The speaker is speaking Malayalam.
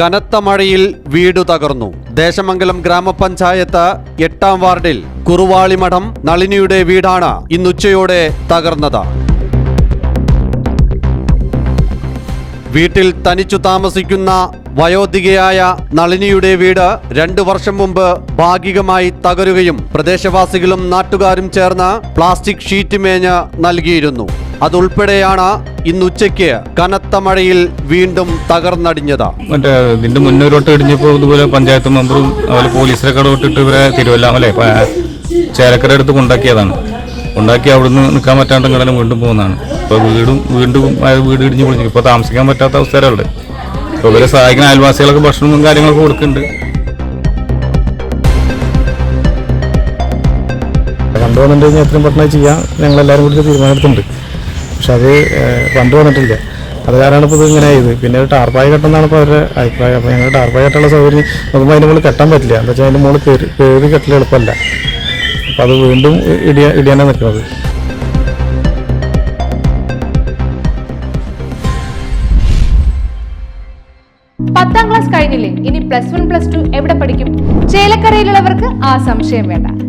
കനത്ത മഴയിൽ വീടു തകർന്നു. ദേശമംഗലം ഗ്രാമപഞ്ചായത്ത് എട്ടാം വാർഡിൽ കുറുവാളിമഠം നളിനിയുടെ വീടാണ് ഇന്നുച്ചയോടെ തകർന്നത്. വീട്ടിൽ തനിച്ചു താമസിക്കുന്ന വയോധികയായ നളിനിയുടെ വീട് രണ്ടു വർഷം മുമ്പ് ഭാഗികമായി തകരുകയും പ്രദേശവാസികളും നാട്ടുകാരും ചേർന്ന് പ്ലാസ്റ്റിക് ഷീറ്റ് മേഞ്ഞ് നൽകിയിരുന്നു. അതുൾപ്പെടെയാണ് ഇന്നുച്ചയ്ക്ക് കനത്ത മഴയിൽ വീണ്ടും തകർന്നടിഞ്ഞത്. മറ്റേ ഇതിന്റെ മുന്നോട്ട് ഇടിഞ്ഞപ്പോൾ ഇതുപോലെ പഞ്ചായത്ത് മെമ്പറും അതുപോലെ പോലീസിലൊക്കെ കടവിട്ടിട്ട് ഇവരെ തിരുവല്ല അല്ലെ? ചേലക്കര എടുത്ത് കൊണ്ടാക്കിയതാണ്. ഉണ്ടാക്കി അവിടുന്ന് നിൽക്കാൻ പറ്റാണ്ട് ഇങ്ങനെ വീണ്ടും പോകുന്നതാണ്. ഇപ്പൊ വീടും വീണ്ടും വീട് ഇടിഞ്ഞ് പൊളിഞ്ഞു. ഇപ്പൊ താമസിക്കാൻ പറ്റാത്ത അവസരമുണ്ട് ഇപ്പോൾ ഇവരെ സഹായിക്കുന്ന അയൽവാസികളൊക്കെ ഭക്ഷണവും കാര്യങ്ങളൊക്കെ കൊടുക്കുന്നുണ്ട്. കണ്ടുവന്നിട്ടുണ്ടെങ്കിൽ എത്രയും പെട്ടെന്ന് ചെയ്യാം. ഞങ്ങൾ എല്ലാവരും കൂടി തീരുമാനമെടുത്തിട്ടുണ്ട് പക്ഷെ അത് ഫണ്ട് വന്നിട്ടില്ല. അത് കാരണമാണ് ഇപ്പോൾ ഇത് ഇങ്ങനെ ആയത്. പിന്നെ ഒരു ടാർപ്പായി കെട്ടുന്നതാണ് ഇപ്പോൾ അവരുടെ അഭിപ്രായം. അപ്പോൾ ഞങ്ങൾ ടാർപ്പായി കെട്ടാനുള്ള സൗകര്യം നോക്കുമ്പോൾ അതിന്റെ മുകളിൽ കെട്ടാൻ പറ്റില്ല. എന്താ വെച്ചാൽ അതിന്റെ മുകളിൽ കയറി കയറി കെട്ടൽ എളുപ്പമല്ല. അപ്പോൾ അത് വീണ്ടും ഇടിയ ഇടിയാനാണ് നിൽക്കുന്നത്. പത്താം ക്ലാസ് കഴിഞ്ഞില്ലേ? ഇനി പ്ലസ് വൺ പ്ലസ് ടു എവിടെ പഠിക്കും? ചേലക്കരയിലുള്ളവർക്ക് ആ സംശയം വേണ്ട.